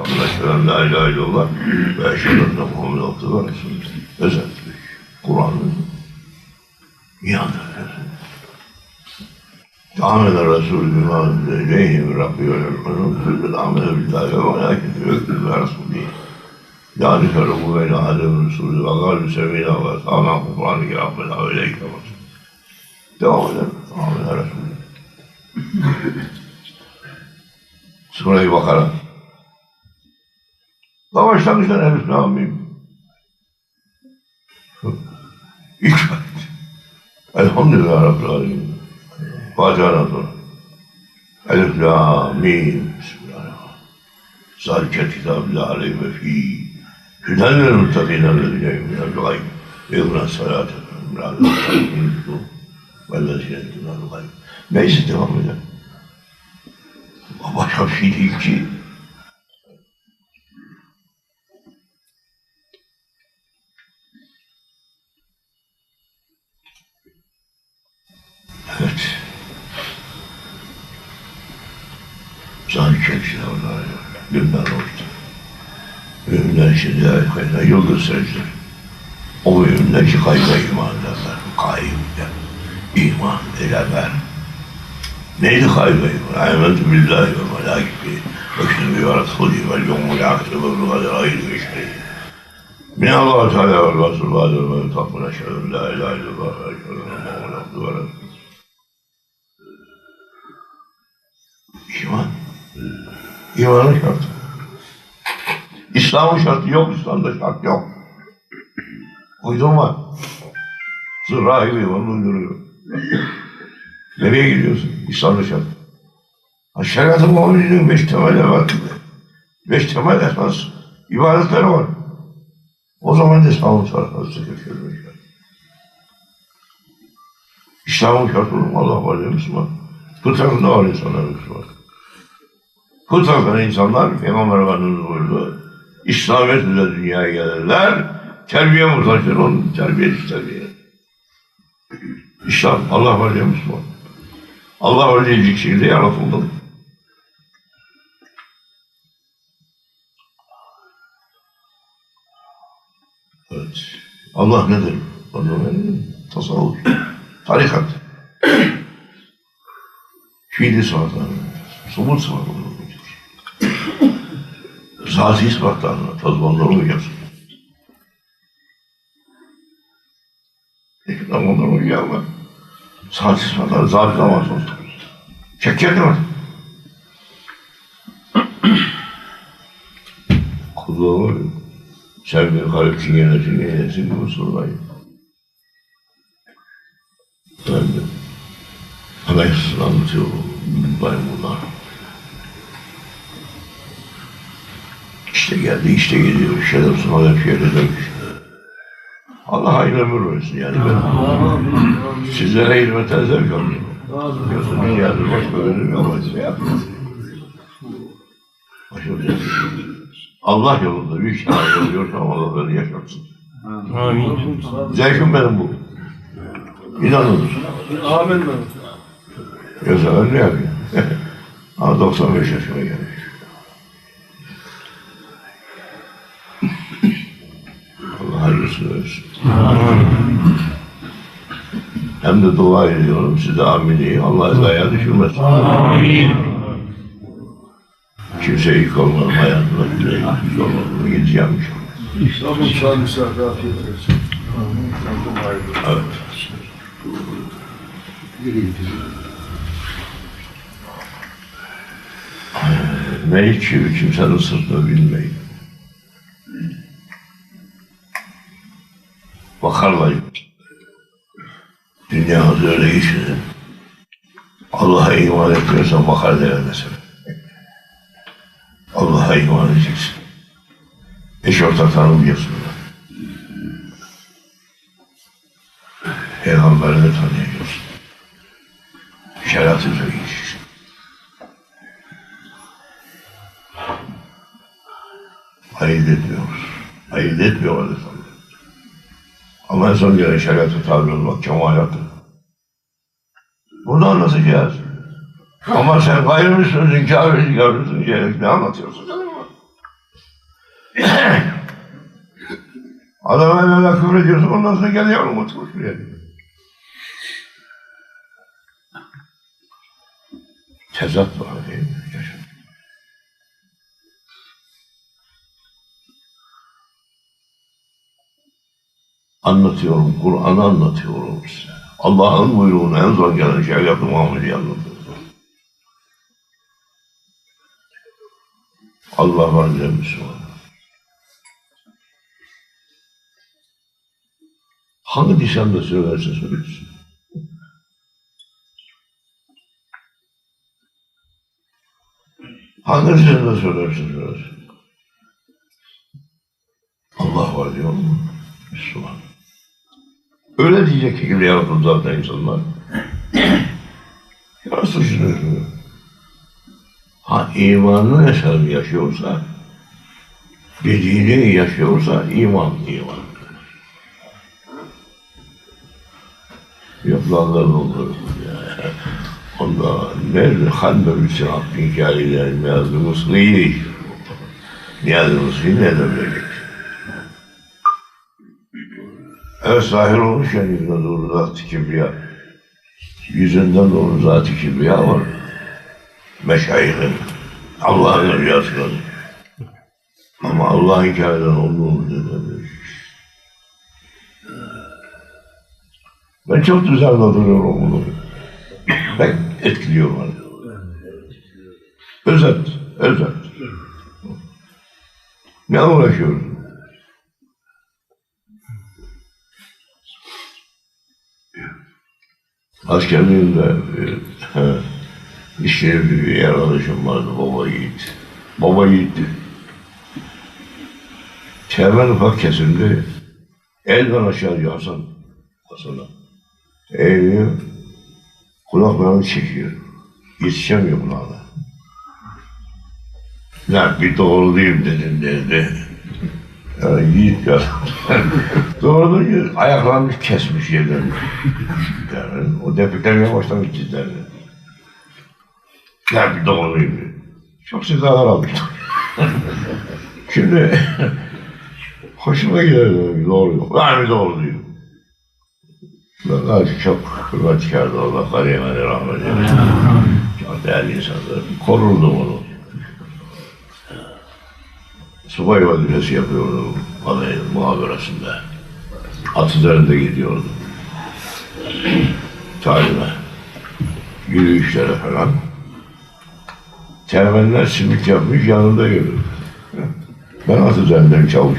Muhammed Eşhedem la ilahe illallah ve eşhedem enne Muhammed abdühü ve resulü. Özetmiş. Kur'an'ın iyandır. Ahmet Resulü bima ileyhi ve Rabbi ve Resulü Ahmet billahi ve ve ekbil ve Resulü. Şerru beyne Adem Resulü ve gâlü sevînâ ve sâmâ Kur'an-ı Kâfetâ ve ileyke Resulü. Devam. Ahmet Resulü. Sure-i Bakara. Daha başlangıçtan Elif Namim. İlk ayet. Elhamdülillah Rabbil Alemin. Fatiha'dan sonra. Elif la mim. Bismillahirrahmanirrahim. Zalikel kitab la aleyhe fî. Hüden lil muttakîne ellezîne yu'minûne gayb. Ve yu'minûne gayb. Neyse devam edelim. Başka bir şey değil ki. Evet. Zalikel kitablar günden oldu. Müminler şimdi ayaklarına yıldız secde. O müminler ki kayba iman ederler. Kayyumda iman ederler. Neydi kayba iman? Âmentü billahi ve melâketi ve kütübü ve rasulü vel yevmul âhir ve kader ayrı ve şey. Ve Resul ve Adem ve takmına şerem la ilahe illallah ve eşhedü enne Muhammed abdühü ve resulü. İman. İmanın şartı. İslam'ın şartı yok, İslam'da şart yok. Uydurma. Zırrahibi onu uyduruyor. Nereye gidiyorsun? İslam'da şart. Ha, Şeriat-ı Muhammed'in beş temel var. Beş temel esas ibadetleri var. O zaman İslam'ın şartı çekilmiş. İslam'ın şartı? Allah var ya Müslüman. Fıtratında var insanlar Müslüman. Fıtratında insanlar Peygamber Efendimiz buyurdu. İslamiyet ile dünyaya gelirler. Terbiye muhtaçtır onun terbiyesi terbiye. İslam Allah var ya Müslüman. Allah var diyecek şekilde yaratıldım. Evet. Allah nedir? Onu benim tasavvuf. Tarikat. Fiili sıfatlarını, somut sıfatlarını Zati ispatlarına, tazmanları uyacaksın. Peki tam onlara uyuyamam. Zati ispatları, zati zaman sonra. Çek kendime. Kuluğu sen bir kalp çingenesin, çingenesin bu sorulayı. Ben de anayasasını anlatıyorum. Maymunlar. İşte geldi, işte gidiyor. Şeref sana hep yerde demiş. Allah hayırlı ömür versin yani ben. Sizlere hizmetten zevk alıyorum. Yok. Ne yapayım? Başka bir şey. Allah yolunda bir şey yapıyorsam Allah beni yaşatsın. Amin. Zevkim benim bu. İnanın. Amin. Ben ne yapayım? Ama 95 yaşıma gelmiş. Versin. Hem de dua ediyorum size amini Allah gaya düşürmesin. Amin. Kimse yük olmadan hayatına bile yük olmadan gideceğim inşallah. İslam'ın sağ misafir afiyet olsun. Evet. Melek gibi kimsenin sırtını bilmeyin. Bakarlar. Dünyamızı öyle geçirin. Allah'a iman etmiyorsan bakar denemesin. Allah'a iman edeceksin. Eş ortak tanımayacaksın. Peygamberini tanıyacaksın. Şeriatı söyleyeceksin. Ayırt etmiyoruz. Ayırt etmiyor Aleyhisselam. Ama en son gelen şerefe tabi olmak, kemalatı. Bunu anlatacağız. Ama sen gayrimüslimsin, kâfirsin, kâfirsin diyerek ne anlatıyorsun? Adama evvela küfür ediyorsun, ondan sonra gel yavrum otur şuraya diyor. Tezat var değil mi? Yaşa. Anlatıyorum, Kur'an'ı anlatıyorum size. Allah'ın buyruğunu en son gelen şeriat-ı Muhammed'i anlatıyorum. Allah var diye Müslüman. Hangi lisanda söylerse söylesin. Hangi lisanda söylerse söylesin. Allah var diyor mu? Müslüman. Öyle diyecek gibi yaratıldı zaten insanlar. ya suçluyor. Ha imanın hesabı yaşıyorsa, dediğini yaşıyorsa iman, iman. Yapılanlar olur. Ya. Onda nerede hangi bir sınav hikayeler yazdığımız iyi. Yazdığımız iyi ne demek? Evet zahir olmuş yani yüzüne doğru zat-ı kibriya. Yüzünden doğru zat-ı kibriya var. Meşayihin, Allah'ın rüyasının. Ama Allah'ın hikayeden olduğunu demiş. Ben çok güzel duruyorum bunu. Ben etkiliyor beni. Özet, özet. Ne uğraşıyoruz? Askerliğimde işte bir yer arkadaşım vardı baba yiğit. Baba yiğitti. Çevrem ufak kesimdi. Elden aşağı Hasan. Hasan'a. Eğiliyor. Kulaklarını çekiyor. Yetişemiyor kulağına. Ya bir doğrulayayım dedim dedi. Yani yiğit ya. Doğru ayaklarını kesmiş yerden. Yani o depiklemeye başlamış dizlerini. Ya doğrulayayım dedi. Çok cezalar almış. Şimdi hoşuma gider doğru. Yani doğru diyor. Ben artık çok hürmet çıkardı Allah kariyemene rahmet eylesin. Çok değerli insanlar. Korurdum onu. Subay vazifesi yapıyordum adayın muhaberesinde. At üzerinde gidiyordum. Talime. Yürüyüşlere falan. Teğmenler simit yapmış yanında yürüdüm. Ben at üzerinden çavuş.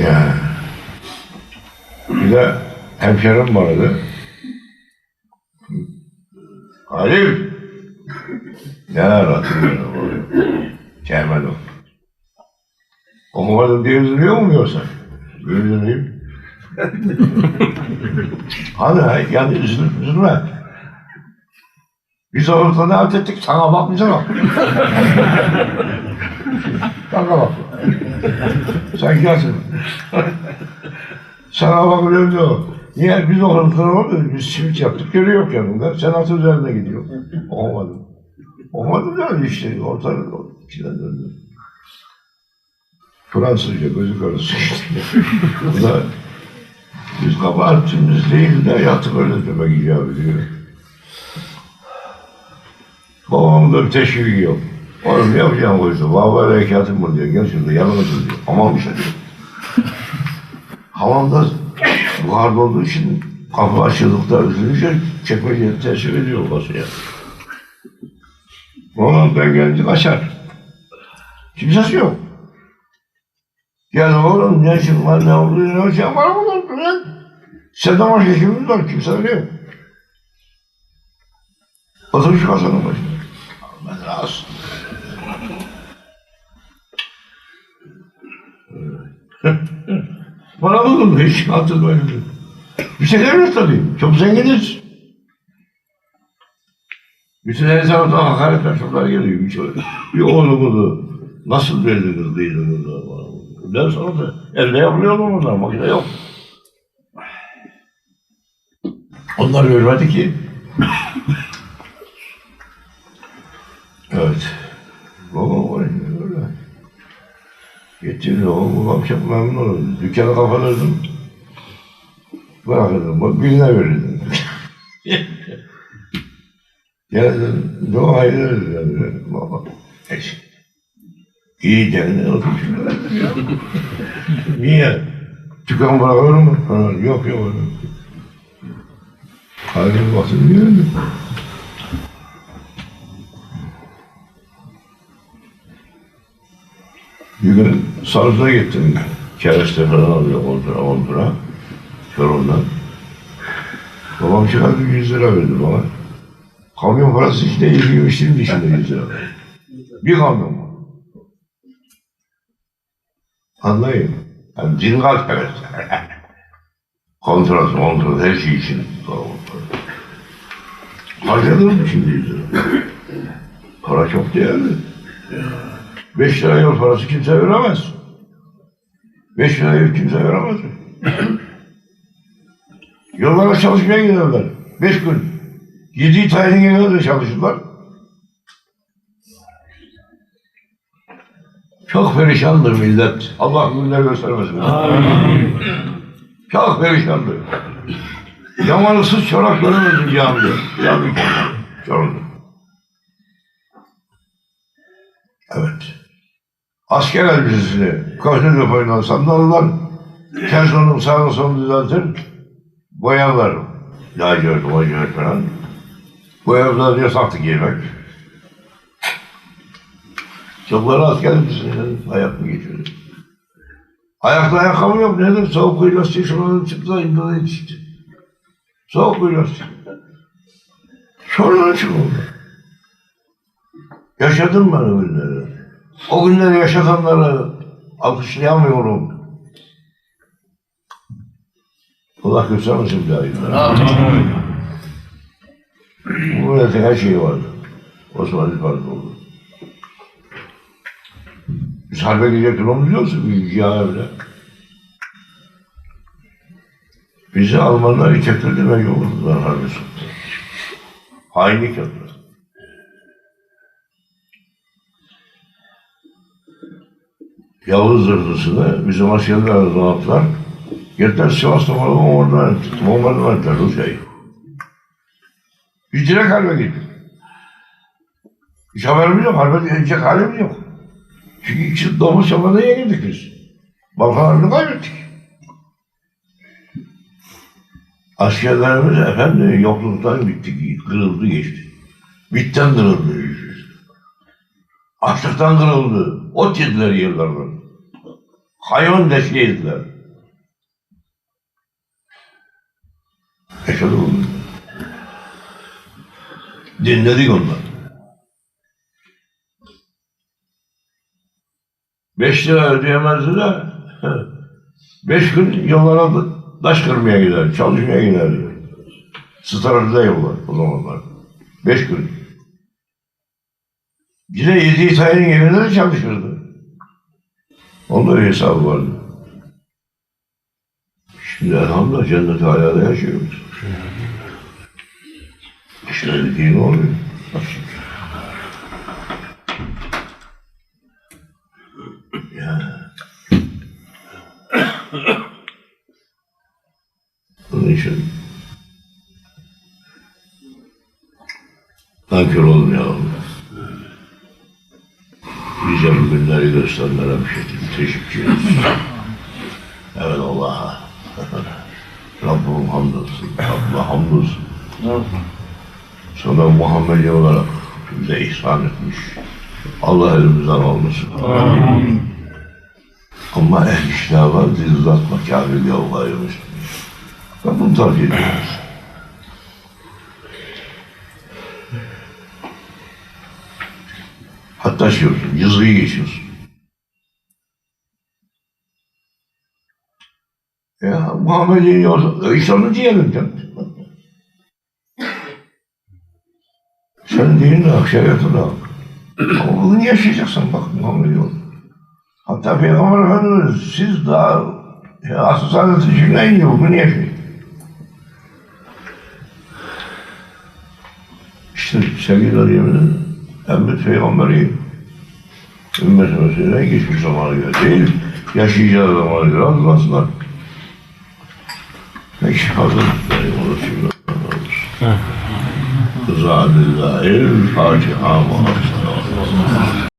Ya. Bir de hemşerim vardı. Halil. Hatırlıyorum onu. Kemal o. Okumadın diye üzülüyor mu yoksa? Üzüleyim. Hadi yani üzülür, üzülme. Biz orada ne halt ettik? Sana bakmayacak bak. Sana bak. Sen gelsin. Sana bakıyorum diyor. Niye biz orada olmuyor? Biz simit yaptık, görüyor yanında. Sen atı üzerine gidiyor. Olmadı. Olmadı da işte ortada içine döndü. Fransızca gözü karısı işte. Bu da biz kabahatimiz değil de yatıp öyle demek icap ediyor. Babamın da bir teşviki yok. Oğlum ne yapacağım koysa? Baba harekatım var diyor. Gel şurada yanıma dur diyor. Hamam işte diyor. Hamamda buharda olduğu için kapı açıldıkta üzülünce çekmece tesir ediyor basıya. Oğlum ben gelince kaçar. Kimsesi yok. Gel oğlum ne işin var ne oldu ne işin var mı lan? Senden başka kimimiz var kimse yok. Oturmuş masanın başında. Ben rahatsız. Bana bakın hiç hatırlamıyorum. Bir şeyler yok tabii. Çok zenginiz. Bütün her taraftan hakaret mektuplar geliyor. Bir, bir oğlumuzu nasıl verdiniz değiliniz? Ben sonra da elde yapılıyor mu bunlar? Makine yok. Onlar görmedi ki. evet. Baba var ya, öyle. Getirin oğlum, babam çok memnun olurdu. Dükkanı kapatırdım. Bırakırdım, bak birine verirdim. Geldim, dua ederdim. Baba, neyse. İyi oturmuş. Niye? Dükkan bırakır mı? Ha, yok yok. Halini baktım gördüm. Bir gün Sarız'a gittim. Kereste falan alıyor Ondura, Ondura. Çorum'dan. Babam çıkardı 100 lira verdi bana. Kamyon parası hiç değil, yemiştim dışında 100 lira verdi. Bir kamyon var. Anlayın. Yani din kalp evet. Kontrat, kontrat, her şey için. Harcadım mı şimdi 100 lira? Para çok değerli. Beş lira yol parası kimse veremez. Beş lira yol kimse veremez. Yollara çalışmaya giderler. Beş gün. Yedi tayin kadar da çalışırlar. Çok perişandır millet. Allah günler göstermesin. Çok perişandır. Yamanısız çorak göremezsin camide. Cami Çorum'da. Evet. Asker elbisesini köşe depoyla sandallar. Ters onun sağını solunu düzeltir. Boyarlar. Lacivert, lacivert falan. Boyarlar yasaktı giymek. Çocukları asker elbisesiyle ayak mı geçiyordu? Ayakta ayakkabı yok. Nedir? Soğuk bir lastik şuradan çıktı da imdada yetişti. Soğuk bir lastik. Sonra çıkıldı. Yaşadım ben o günleri. O günleri yaşatanları alkışlayamıyorum. Allah göstermesin bir daha günleri. Bu milletin her şeyi vardı. Osmanlı İmparatorluğu. Biz harbe gidecek durumumuz biliyorsun bir ya bile. Bizi Almanlar içertirdi ve yolladılar harbe soktu. Hainlik yaptılar. Yavuz zırhlısını bizim askerler donattılar. Gittiler Sivas'ta falan ettik. Bombardıman ettiler Rusya'yı. Biz direkt harbe gittik. Hiç haberimiz yok. Harbe edecek halimiz yok. Çünkü ikisi domuz çapada yenildik biz. Balkanlarını kaybettik. Askerlerimiz efendim yokluktan bitti, kırıldı geçti. Bitten kırıldı. Açlıktan kırıldı. Ot yediler yıllardan. Hayvan leşi yediler. Yaşadık onu. Dinledik onları. Beş lira ödeyemezdi de beş gün yollara taş kırmaya gider, çalışmaya gider. Strateji'de yollar o zamanlar. Beş gün. Yine yediği tayin yerinde de çalışırdı. Onda öyle hesabı vardı. Şimdi elhamdülillah cennet hayada yaşıyoruz. İşte dediğin oluyor. Onun için nankör olmayalım. Bize bu günleri gösterenlere bir şekilde teşekkür. Evet Allah'a. Rabbim hamdolsun. Rabbime hamdolsun. Sana Muhammedi olarak bize ihsan etmiş. Allah elimizden almasın. Ama ehl işlava zilzat makâbil yavgaymış. Ve bunu tavsiye ediyoruz. Hatta şey olsun, yazıyı geçiyorsun. Ya Muhammed'in yolu, işte onu diyelim canım. Sen değil de şeriatını al. Ama bunu yaşayacaksın bak yolu. Hatta Peygamber Efendimiz siz daha ya, asıl saadeti cümleyin yok, bunu yaşayın. İşte sevgili yemin ederim, en büyük peygamberi Ümmetime söyleyin geçmiş zamana göre değil, yaşayacağı zamana göre hazırlasınlar. Peki hazır. Yani onu şimdi. Rıza lillahi Fatiha muhabbet.